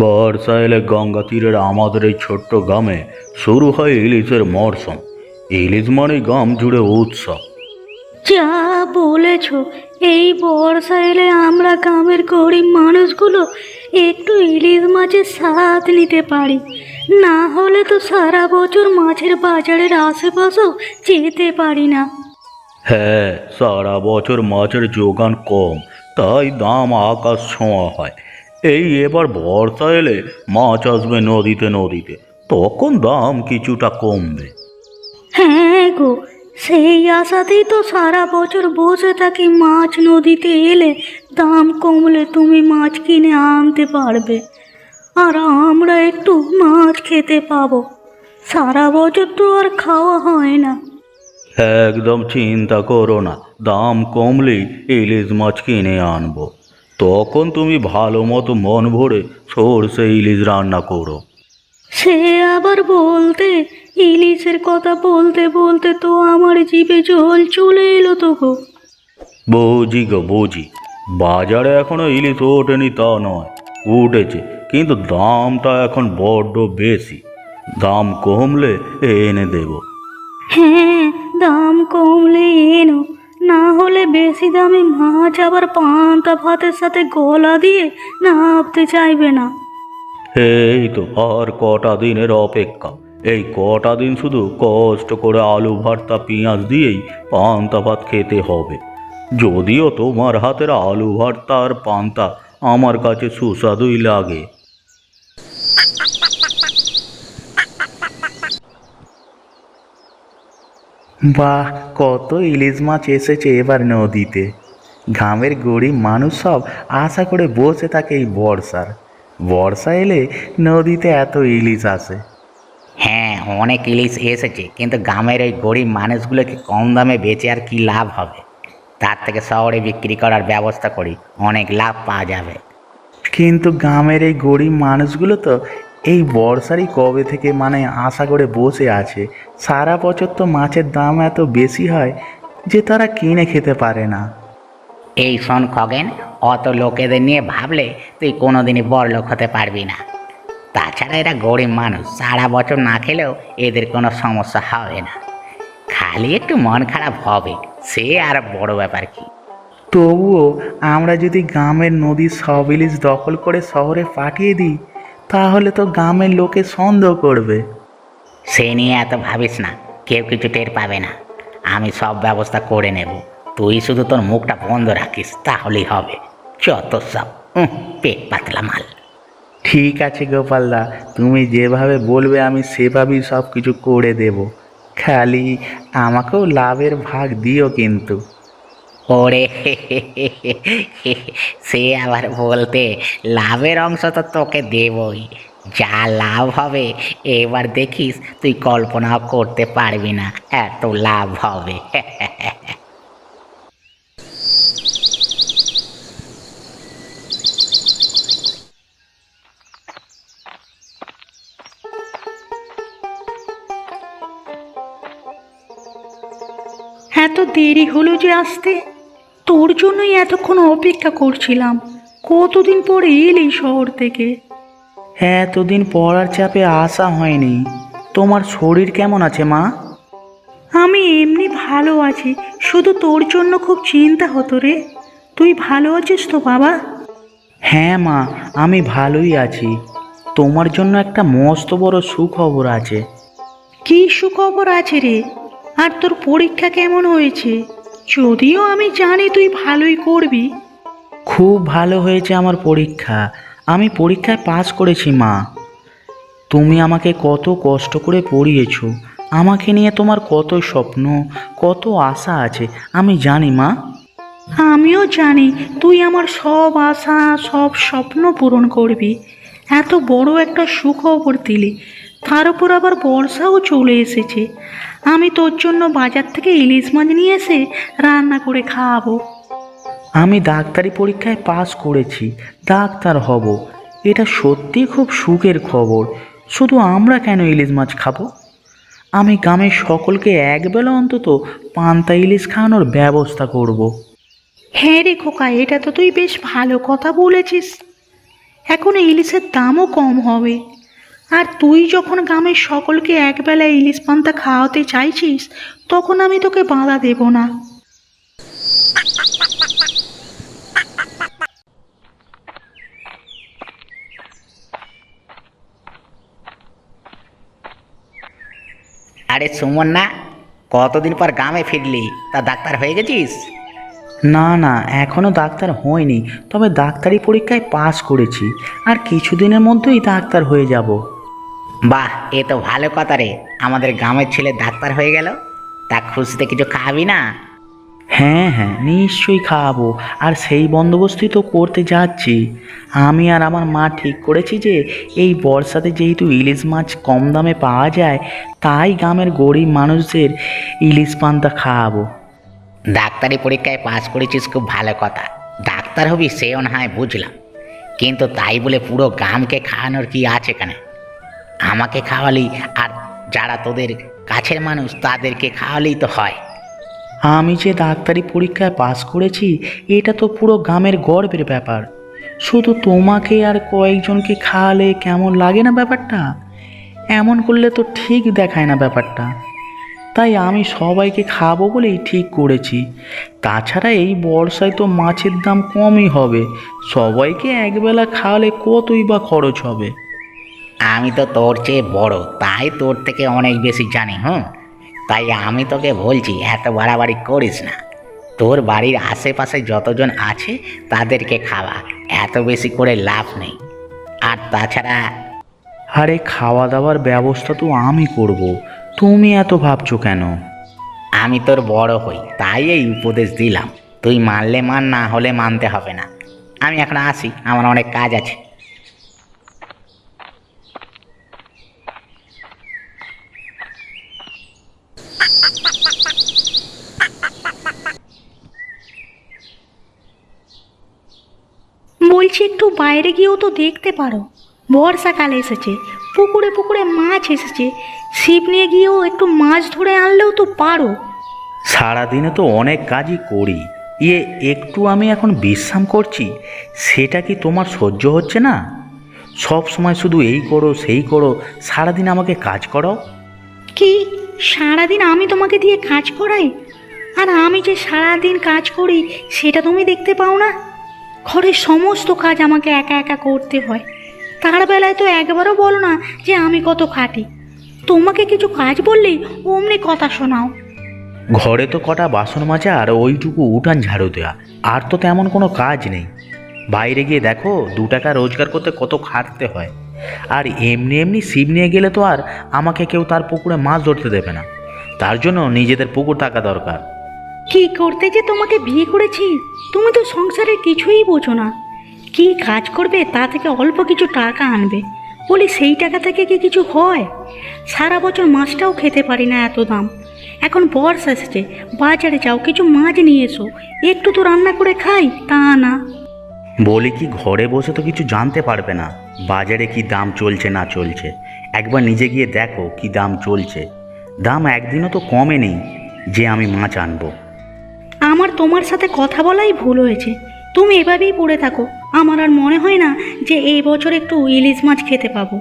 বর্ষা এলে গঙ্গা তীরের আমাদের এই ছোট্ট গ্রামে শুরু হয় ইলিশের মরশুম ইলিশ মানে গ্রাম জুড়ে উৎসব। যা বলেছ এই বর্ষা এলে আমরা গ্রামের গরিব মানুষগুলো একটু ইলিশ মাছের স্বাদ নিতে পারি। না হলে তো সারা বছর মাছের বাজারের আশেপাশেও যেতে পারি না। হ্যাঁ সারা বছর মাছের যোগান কম তাই দাম আকাশ ছোঁয়া হয়। এই এবার বর্ষা এলে মাছ আসবে নদীতে নদীতে তখন দাম কিছুটা কমবে। হ্যাঁ গো সেই আশাতেই তো সারা বছর বসে থাকি মাছ নদীতে এলে দাম কমলে তুমি মাছ কিনে আনতে পারবে। আর আমরা একটু মাছ খেতে পাবো সারা বছর তো আর খাওয়া হয় না। একদম চিন্তা করো না দাম কমলেই ইলিশ মাছ কিনে আনব। তখন তুমি ভালো মতো মন ভরে সরষে ইলিশ রান্না করো। সে আবার বলতে ইলিশের কথা বলতে বলতে তো আমার জিভে জল চলে এলো তো গো। বুঝি গো বুঝি। বাজারে এখনও ইলিশ ওঠেনি তা নয় উঠেছে কিন্তু দামটা এখন বড্ড বেশি। দাম কমলে এনে দেব। হ্যাঁ দাম কমলে এনো। না হলে বেশি দামি মাছ আবার পান্তা ভাতের সাথে গলা দিয়ে নামতে চাইবে না। এই তো আর কটা দিনের অপেক্ষা। এই কটা দিন শুধু কষ্ট করে আলু ভর্তা পেঁয়াজ দিয়েই পান্তা ভাত খেতে হবে। যদিও তোমার হাতের আলু ভর্তা আর পান্তা আমার কাছে সুস্বাদুই লাগে। বাহ কত ইলিশ মাছ এসেছে এবার নদীতে। গ্রামের গরিব মানুষ সব আশা করে বসে থাকে এই বর্ষার। বর্ষা এলে নদীতে এত ইলিশ আসে। হ্যাঁ অনেক ইলিশ এসেছে কিন্তু গ্রামের ওই গরিব মানুষগুলোকে কম দামে বেচে আর কি লাভ হবে? তার থেকে শহরে বিক্রি করার ব্যবস্থা করি অনেক লাভ পাওয়া যাবে। কিন্তু গ্রামের এই গরিব মানুষগুলো তো এই বর্ষারই কবে থেকে মানে আশা করে বসে আছে? সারা বছর তো মাছের দাম এত বেশি হয় যে তারা কিনে খেতে পারে না। এই শোন খগেন অত লোকেদের নিয়ে ভাবলে তুই কোনোদিনই বড় লোক হতে পারবি না। তাছাড়া এরা গরিব মানুষ সারা বছর না খেলেও এদের কোনো সমস্যা হবে না। খালি একটু মন খারাপ হবে সে আর বড় ব্যাপার কি? তবুও আমরা যদি গ্রামের নদীর সব ইলিশ দখল করে শহরে পাঠিয়ে দিই তাহলে তো গ্রামের লোকে সন্দেহ করবে। সে নিয়ে এত ভাবিস না কেউ কিছু টের পাবে না। আমি সব ব্যবস্থা করে নেব। তুই শুধু তোর মুখটা বন্ধ রাখিস তাহলেই হবে। যত সব পেট পাতলা মাল। ঠিক আছে গোপালদা তুমি যেভাবে বলবে আমি সেভাবেই সব কিছু করে দেব। খালি আমাকেও লাভের ভাগ দিও কিন্তু। ওরে সে আবার বলতে, লাভের অংশ তো তোকে দেবই। যা লাভ হবে, এবার দেখিস তুই কল্পনাও করতে পারবি না। এত লাভ হবে। এত দেরি হলো যে আসতে। তোর জন্যই এতক্ষণ অপেক্ষা করছিলাম। কতদিন পরে এলি শহর থেকে? এতদিন পড়ার চাপে আসা হয়নি। তোমার শরীর কেমন আছে মা? আমি এমনি ভালো আছি। শুধু তোর জন্য খুব চিন্তা হতো রে। তুই ভালো আছিস তো বাবা? হ্যাঁ মা আমি ভালোই আছি। তোমার জন্য একটা মস্ত বড় সুখবর আছে। কি সুখবর আছে রে? আর তোর পরীক্ষা কেমন হয়েছে? যদিও আমি জানি তুই ভালোই করবি। খুব ভালো হয়েছে আমার পরীক্ষা। আমি পরীক্ষায় পাস করেছি মা। তুমি আমাকে কত কষ্ট করে পড়িয়েছো। আমাকে নিয়ে তোমার কত স্বপ্ন কত আশা আছে আমি জানি মা। আমিও জানি তুই আমার সব আশা সব স্বপ্ন পূরণ করবি। এত বড় একটা সুখবর দিলি। তার উপর আবার বর্ষাও চলে এসেছে। আমি তোর জন্য বাজার থেকে ইলিশ মাছ নিয়ে এসে রান্না করে খাওয়াবো। আমি ডাক্তারি পরীক্ষায় পাস করেছি ডাক্তার হব। এটা সত্যি খুব সুখের খবর। শুধু আমরা কেন ইলিশ মাছ খাব? আমি গ্রামের সকলকে একবেলা অন্তত পান্তা ইলিশ খাওয়ানোর ব্যবস্থা করব। হ্যাঁ রে খোকা এটা তো তুই বেশ ভালো কথা বলেছিস। এখন ইলিশের দামও কম হবে। আর তুই যখন গ্রামের সকলকে একবেলা ইলিশ পান্তা খাওয়াতে চাইছিস তখন আমি তোকে বাধা দেব না। আরে সুমন না কতদিন পর গ্রামে ফিরলি? তা ডাক্তার হয়ে গেছিস? না না এখনও ডাক্তার হয়নি তবে ডাক্তারি পরীক্ষায় পাস করেছি আর কিছুদিনের মধ্যেই ডাক্তার হয়ে যাব। বাহ এ তো ভালো কথা রে। আমাদের গ্রামের ছেলে ডাক্তার হয়ে গেল। তা খুশিতে কিছু খাবি না? হ্যাঁ হ্যাঁ নিশ্চয়ই খাওয়াবো আর সেই বন্দোবস্তই তো করতে যাচ্ছি। আমি আর আমার মা ঠিক করেছি যে এই বর্ষাতে যেহেতু ইলিশ মাছ কম দামে পাওয়া যায় তাই গ্রামের গরিব মানুষদের ইলিশ পান্তা খাওয়াবো। ডাক্তারি পরীক্ষায় পাস করেছিস খুব ভালো কথা। ডাক্তার হবি সেও না হয় বুঝলাম। কিন্তু তাই বলে পুরো গ্রামকে খাওয়ানোর কি আছে কেন আমাকে খাওয়ালি আর যারা তোদের কাছের মানুষ তাদেরকে খাওয়ালেই তো হয়। আমি যে ডাক্তারি পরীক্ষায় পাস করেছি, এটা তো পুরো গ্রামের গর্বের ব্যাপার। শুধু তোমাকে আর কয়েকজনকে খাওয়ালে কেমন লাগে না ব্যাপারটা? এমন করলে তো ঠিক দেখায় না ব্যাপারটা। তাই আমি সবাইকে খাব বলেই ঠিক করেছি। তাছাড়া এই বর্ষায় তো মাছের দাম কমই হবে। সবাইকে একবেলা খাওয়ালে কতই বা খরচ হবে? আমি তো তোর চেয়ে বড় তাই তোর থেকে অনেক বেশি জানি হুম? তাই আমি তোকে বলছি এত বাড়াবাড়ি করিস না। তোর বাড়ির আশেপাশে যতজন আছে তাদেরকে খাওয়া এত বেশি করে লাভ নেই। আর তাছাড়া আরে খাওয়া দাওয়ার ব্যবস্থা তো আমি করব তুমি এত ভাবছ কেন? আমি তোর বড় হই তাই এই উপদেশ দিলাম। তুই মানলে মান না হলে মানতে হবে না। আমি এখন আসি আমার অনেক কাজ আছে। বলছি একটু বাইরে গিয়েও তো দেখতে পারো। বর্ষাকাল এসেছে পুকুরে পুকুরে মাছ এসেছে। ছিপ নিয়ে গিয়েও একটু মাছ ধরে আনলেও তো পারো। সারাদিনে তো অনেক কাজই করি। ইয়ে একটু আমি এখন বিশ্রাম করছি। সেটা কি তোমার সহ্য হচ্ছে না? সব সময় শুধু এই করো সেই করো সারাদিন আমাকে কাজ করো। কি? সারাদিন আমি তোমাকে দিয়ে কাজ করাই? আর আমি যে সারাদিন কাজ করি, সেটা তুমি দেখতে পাও না? ঘরের সমস্ত কাজ আমাকে একা একা করতে হয়। তার বেলায় তো একবারও বলো না যে আমি কত খাটি। তোমাকে কিছু কাজ বললেই অমনি কথা শোনাও। ঘরে তো কটা বাসন মাজা আর ওইটুকু উঠান ঝাড়ু দেওয়া আর তো তেমন কোনো কাজ নেই। বাইরে গিয়ে দেখো, দু টাকা রোজগার করতে কত খাটতে হয়। আর এমনি এমনি ছিপ নিয়ে গেলে তো আর আমাকে কেউ তার পুকুরে মাছ ধরতে দেবে না। তার জন্য নিজেদের পুকুর থাকা দরকার। কি করতে যে তোমাকে বিয়ে করেছি? তুমি তো সংসারে কিছুই বোঝো না। কি কাজ করবে তা থেকে অল্প কিছু টাকা আনবে। বলি সেই টাকা থেকে কি কিছু হয়? সারা বছর মাছটাও খেতে পারি না এত দাম। এখন বর্ষা এসেছে বাজারে যাও কিছু মাছ নিয়ে এসো। একটু তো রান্না করে খাই তা না। বলি কি ঘরে বসে তো কিছু জানতে পারবে না। বাজারে কি দাম চলছে না চলছে? একবার নিজে গিয়ে দেখো কি দাম চলছে। দাম একদিনও তো কমে নেই যে আমি মাছ আনব। আমার তোমার সাথে কথা বলাই ভুল হয়েছে। তুমি এভাবেই পড়ে থাকো। আমার আর মনে হয় না যে এই বছর একটু ইলিশ মাছ খেতে পাবো।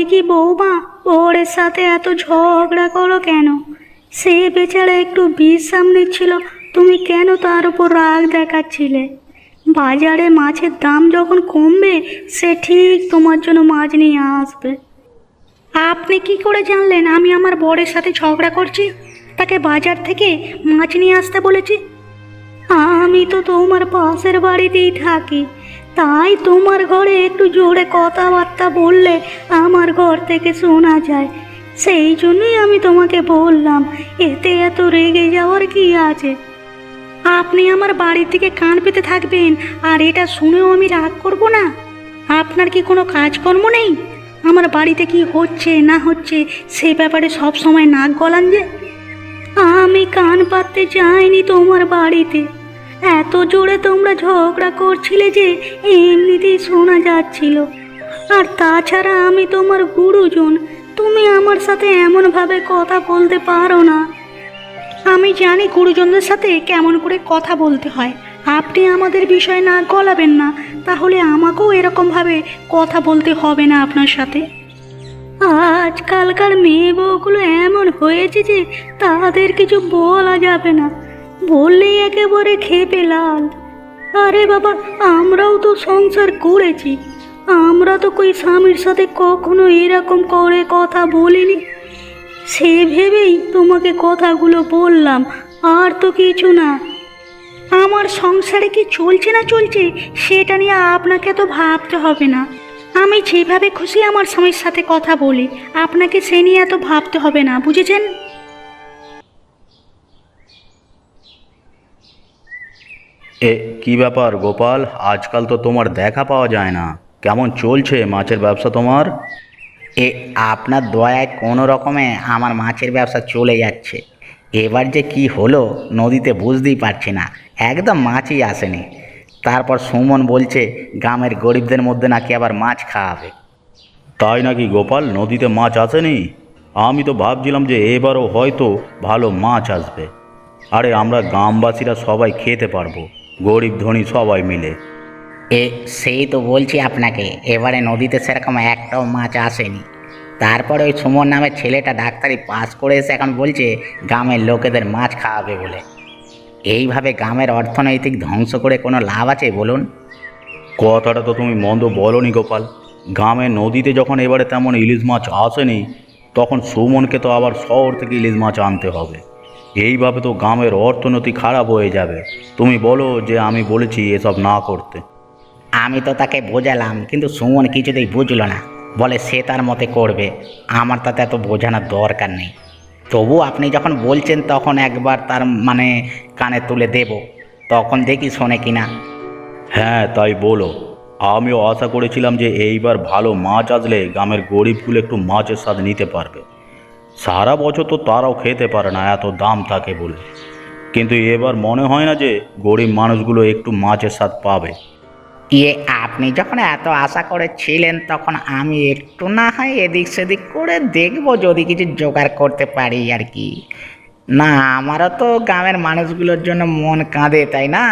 বলে কি বৌমা, ওর সাথে এত ঝগড়া করো কেন? সে বেচারা একটু বিশ্রাম নিচ্ছিল, তুমি কেন তার উপর রাগ দেখাচ্ছিলে? বাজারে মাছের দাম যখন কমবে, সে ঠিক তোমার জন্য মাছ নিয়ে আসবে। আপনি কি করে জানলেন আমি আমার বরের সাথে ঝগড়া করছি? তাকে বাজার থেকে মাছ নিয়ে আসতে বলেছি? আমি তো তোমার পাশের বাড়িতেই থাকি। তাই তোমার ঘরে একটু জোরে কথাবার্তা বললে আমার ঘর থেকে শোনা যায়। সেই জন্যই আমি তোমাকে বললাম, এতে এত রেগে যাওয়ার কি আছে? আপনি আমার বাড়ির থেকে কান পেতে থাকবেন, আর এটা শুনেও আমি রাগ করব না। আপনার কি কোনো কাজকর্ম নেই? আমার বাড়িতে কি হচ্ছে, না হচ্ছে, সে ব্যাপারে সব সময় নাক গলান যে। আমি কান পাততে যাইনি তোমার বাড়িতে। এত জোরে তোমরা ঝগড়া করছিলে যে এমনিতেই শোনা যাচ্ছিল। আর তাছাড়া আমি তোমার গুরুজন, তুমি আমার সাথে এমনভাবে কথা বলতে পারো না। আমি জানি গুরুজনদের সাথে কেমন করে কথা বলতে হয়। আপনি আমাদের বিষয় না গলাবেন না, তাহলে আমাকেও এরকমভাবে কথা বলতে হবে না আপনার সাথে। আজকালকার মেয়ে বউগুলো এমন হয়েছে যে তাদের কিছু বলা যাবে না। বললেই একেবারে খেপে লাল আরে বাবা, আমরাও তো সংসার করেছি। আমরা তো কই স্বামীর সাথে কখনো এরকম করে কথা বলিনি। সে ভেবেই তোমাকে কথাগুলো বললাম, আর তো কিছু না। আমার সংসারে কি চলছে না চলছে, সেটা নিয়ে আপনাকে তো ভাবতে হবে না। আমি যেভাবে খুশি আমার স্বামীর সাথে কথা বলি, আপনাকে সে নিয়ে এত ভাবতে হবে না, বুঝেছেন? এ কি ব্যাপার গোপাল? আজকাল তো তোমার দেখা পাওয়া যায় না। কেমন চলছে মাছের ব্যবসা তোমার? এ আপনার দয়ায় কোনো রকমে আমার মাছের ব্যবসা চলে যাচ্ছে। এবার যে কি হলো নদীতে বুঝতেই পারছি না। একদম মাছই আসেনি। তারপর সুমন বলছে গ্রামের গরিবদের মধ্যে নাকি আবার মাছ খাওয়াবে তাই নাকি গোপাল? নদীতে মাছ আসেনি? আমি তো ভাবছিলাম যে এবারও হয়তো ভালো মাছ আসবে। আরে আমরা গ্রামবাসীরা সবাই খেতে পারব। গরিব ধনী সবাই মিলে। এ সেই তো বলছি আপনাকে এবারে নদীতে সেরকম একটাও মাছ আসেনি। তারপরে ওই সুমন নামের ছেলেটা ডাক্তারি পাস করে এসে এখন বলছে গ্রামের লোকেদের মাছ খাওয়াবে বলে। এইভাবে গ্রামের অর্থনৈতিক ধ্বংস করে কোনো লাভ আছে বলুন? কথাটা তো তুমি মন্দ বলনি গোপাল। গ্রামের নদীতে যখন এবারে তেমন ইলিশ মাছ আসেনি তখন সুমনকে তো আবার শহর থেকে ইলিশ মাছ আনতে হবে। এইভাবে তো গ্রামের অর্থনীতি খারাপ হয়ে যাবে। তুমি বলো যে আমি বলেছি এসব না করতে। আমি তো তাকে বোঝালাম কিন্তু সুমন কিছুতেই বুঝলো না। বলে সে তার মতে করবে। আমার তাতে এত বোঝানোর দরকার নেই। তবু আপনি যখন বলছেন তখন একবার তার মানে কানে তুলে দেব। তখন দেখি শোনে কিনা হ্যাঁ তাই বলো। আমিও আশা করেছিলাম যে এইবার ভালো মাছ আসলে গ্রামের গরিবগুলো একটু মাছের স্বাদ নিতে পারবে। সারা বছর তো তারাও খেতে পারে না, এত দাম থাকে বলে। কিন্তু এবার মনে হয় না যে গরিব মানুষগুলো একটু মাছের স্বাদ পাবে। ইয়ে আপনি যখন এত আশা করেছিলেন, তখন আমি একটু না হয় এদিক সেদিক করে দেখব যদি কিছু জোগাড় করতে পারি আর কি। না, আমারও তো গ্রামের মানুষগুলোর জন্য মন কাঁদে, তাই না?